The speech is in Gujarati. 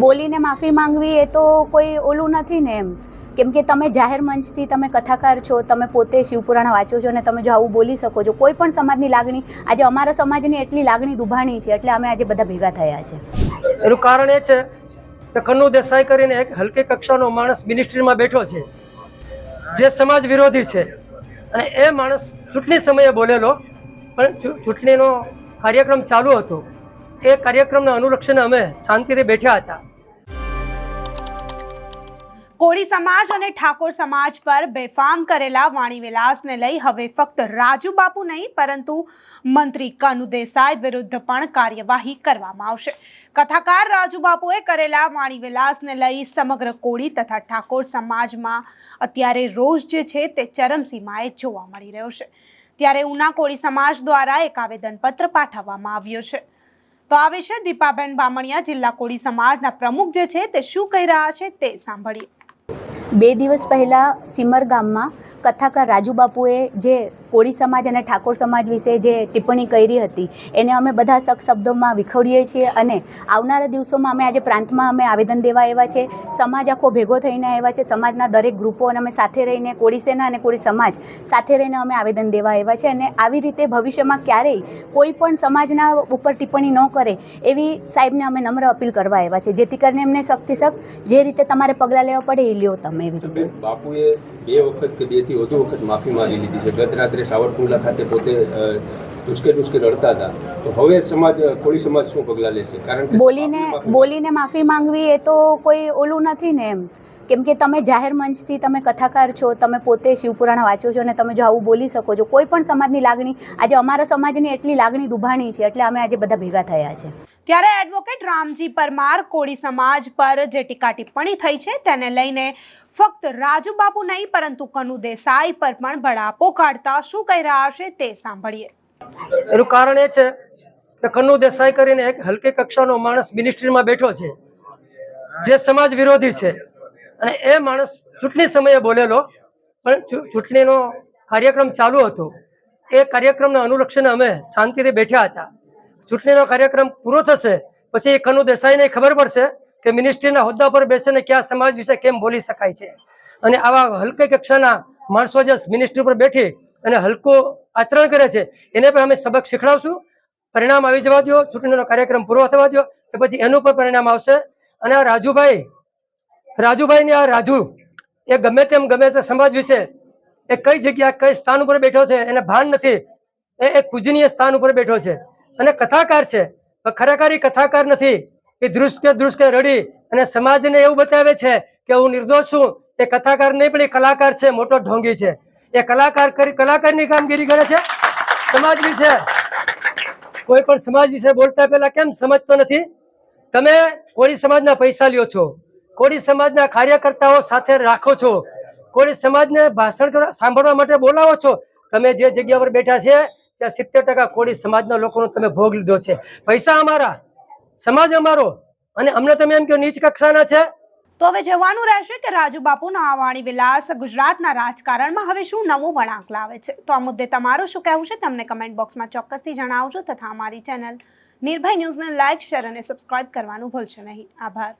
બોલીને માફી માંગવી એ તો કોઈ ઓલું નથી ને એમ. કેમ કે તમે જાહેર મંચથી તમે કથાકાર છો તમે પોતે શિવપુરાણ વાંચો છો અને તમે જો આવું બોલી શકો છો કોઈ પણ સમાજની લાગણી આજે અમારા સમાજની એટલી લાગણી દુભાણી છે એટલે અમે આજે બધા ભેગા થયા છે. એનું કારણ એ છે કે કન્નુ દેસાઈ કરીને એક હલકી કક્ષાનો માણસ મિનિસ્ટ્રીમાં બેઠો છે જે સમાજ વિરોધી છે. અને એ માણસ ચૂંટણી સમયે બોલેલો પણ ચૂંટણીનો કાર્યક્રમ ચાલુ હતો. એ કાર્યક્રમના અનુલક્ષીને અમે શાંતિથી બેઠ્યા હતા. કોળી સમાજ અને ઠાકોર સમાજ પર બેફામ કરેલા વાણી વિલાસને લઈ હવે ફક્ત રાજુ બાપુ નહીં, પરંતુ મંત્રી કનુ દેસાઈ વિરુદ્ધ પણ કાર્યવાહી કરવામાં આવશે. કથાકાર રાજુ બાપુએ કરેલા વાણી વિલાસને લઈ સમગ્ર કોળી તથા ઠાકોર સમાજમાં અત્યારે રોષ જે છે તે ચરમસીમાએ જોવા મળી રહ્યો છે. ત્યારે ઉના કોળી સમાજ દ્વારા એક આવેદનપત્ર પાઠવવામાં આવ્યો છે. તો આ વિશે દીપાબેન બામણિયા જિલ્લા કોળી સમાજના પ્રમુખ જે છે તે શું કહી રહ્યા છે તે સાંભળીએ. બે દિવસ પહેલાં સિમર ગામમાં કથાકાર રાજુ બાપુએ જે કોળી સમાજ અને ઠાકોર સમાજ વિશે જે ટિપ્પણી કરી હતી એને અમે બધા સખ શબ્દોમાં વિખોડીએ છીએ અને આવનારા દિવસોમાં અમે આજે પ્રાંતમાં અમે આવેદન દેવા આવ્યા છે. સમાજ આખો ભેગો થઈને આવ્યા છે. સમાજના દરેક ગ્રુપો અને અમે સાથે રહીને કોળી સેના અને કોળી સમાજ સાથે રહીને અમે આવેદન દેવા આવ્યા છે અને આવી રીતે ભવિષ્યમાં ક્યારેય કોઈ પણ સમાજના ઉપર ટિપ્પણી ન કરે એવી સાહેબને અમે નમ્ર અપીલ કરવા આવ્યા છે. જેથી કરીને એમને શક્તિશક જે રીતે તમારે પગલાં લેવા પડે એ લ્યો તમે એવી રીતે. બાપુએ બે વખત કે બેથી વધુ વખત માફી માંગી લીધી છે. ગત રાત્રે સાવરકુંડલા ખાતે પોતે ઢુસકે ઢુસકે રડતા હતા. તો હવે સમાજ કોળી સમાજ શું પગલાં લેશે? કારણ કે બોલીને માફી- બોલીને માફી માંગવી એ તો કોઈ ઓલું નથી ને એમ. કેમ કે તમે જાહેર મંચથી તમે કથાકાર છો તમે પોતે શિવપુરાણ વાંચો છો અને તમે જો આવું બોલી શકો છો કોઈ પણ સમાજની લાગણી આજે અમારા સમાજની એટલી લાગણી દુભાણી છે એટલે અમે આજે બધા ભેગા થયા છે. ત્યારે એડવોકેટ રામજી પરમાર કોળી સમાજ પર જે ટીકા ટિપ્પણી થઈ છે તેને લઈને ફક્ત રાજુ બાપુ નહીં પરંતુ કનુ દેસાઈ પર પણ બળાપો કાઢતા શું કહી રહ્યા છે તે સાંભળીએ. એનું કારણ એ છે કે કન્નુ દેસાઈ કરીને એક હલકી કક્ષાનો માણસ મિનિસ્ટ્રીમાં બેઠો છે. જે સમાજ વિરોધી છે. અને એ માણસ ચૂંટણી સમયે બોલેલો, પણ ચૂંટણીનો કાર્યક્રમ ચાલુ હતો. એ કાર્યક્રમના અનુલક્ષીને અમે શાંતિથી બેઠ્યા હતા. ચૂંટણીનો કાર્યક્રમ પૂરો થશે, પછી એ કનુ દેસાઈને ખબર પડશે કે મિનિસ્ટ્રીના હોદ્દા પર બેસીને ક્યાં સમાજ વિશે કેમ બોલી શકાય છે. અને આવા હલકી કક્ષાના માણસો જે મિનિસ્ટ્રી ઉપર બેઠી અને હલકું આચરણ કરે છે. એને પણ અમે સબક શીખડાવશું. પરિણામ આવી જવા દો ચૂંટણીનો કાર્યક્રમ પૂરો થવા દો એ પછી એનું પણ પરિણામ આવશે. અને આ રાજુભાઈ રાજુભાઈ ને આ રાજુ, એ ગમે તેમ ગમે તે સમાજ વિશે એ કઈ જગ્યા, કઈ સ્થાન ઉપર બેઠો છે, એને ભાન નથી. એ એક પૂજનીય સ્થાન ઉપર બેઠો છે. અને કથાકાર છે. પણ ખરેખર એ કથાકાર નથી. એ ધ્રુસકે ધ્રુસકે રડી અને સમાજને એવું બતાવે છે કે હું નિર્દોષ છું. એ કથાકાર નહીં, પણ એ કલાકાર છે, મોટો ઢોંગી છે. એ કલાકાર કરી, કલાકારની કામગીરી કરે છે. સમાજ વિશે, કોઈ પણ સમાજ વિશે બોલતા પહેલા કેમ સમજતો નથી? તમે કોળી સમાજના પૈસા લ્યો છો. કોળી સમાજના કાર્યકર્તાઓ સાથે રાખો છો. કોળી સમાજને ભાષણ કરવા, સાંભળવા માટે બોલાવો છો. તમે જે જગ્યા પર બેઠા છે, ત્યાં સિત્તેર ટકા કોળી સમાજના લોકોનો તમે ભોગ લીધો છે. પૈસા અમારા, સમાજ અમારો. અને અમને તમે એમ કહો, નીચ કક્ષાના છે. તો હવે જોવાનું રહેશે કે રાજુ બાપુનો આ વાણી વિલાસ ગુજરાતના રાજકારણમાં હવે શું નવો વળાંક લાવે છે? તો આ મુદ્દે તમારું શું કહેવું છે? તમને કમેન્ટ બોક્સમાં ચોક્કસથી જણાવજો તથા અમારી ચેનલ નિર્ભય ન્યૂઝને લાઇક શેર અને સબસ્ક્રાઇબ કરવાનું ભૂલશો નહીં. આભાર.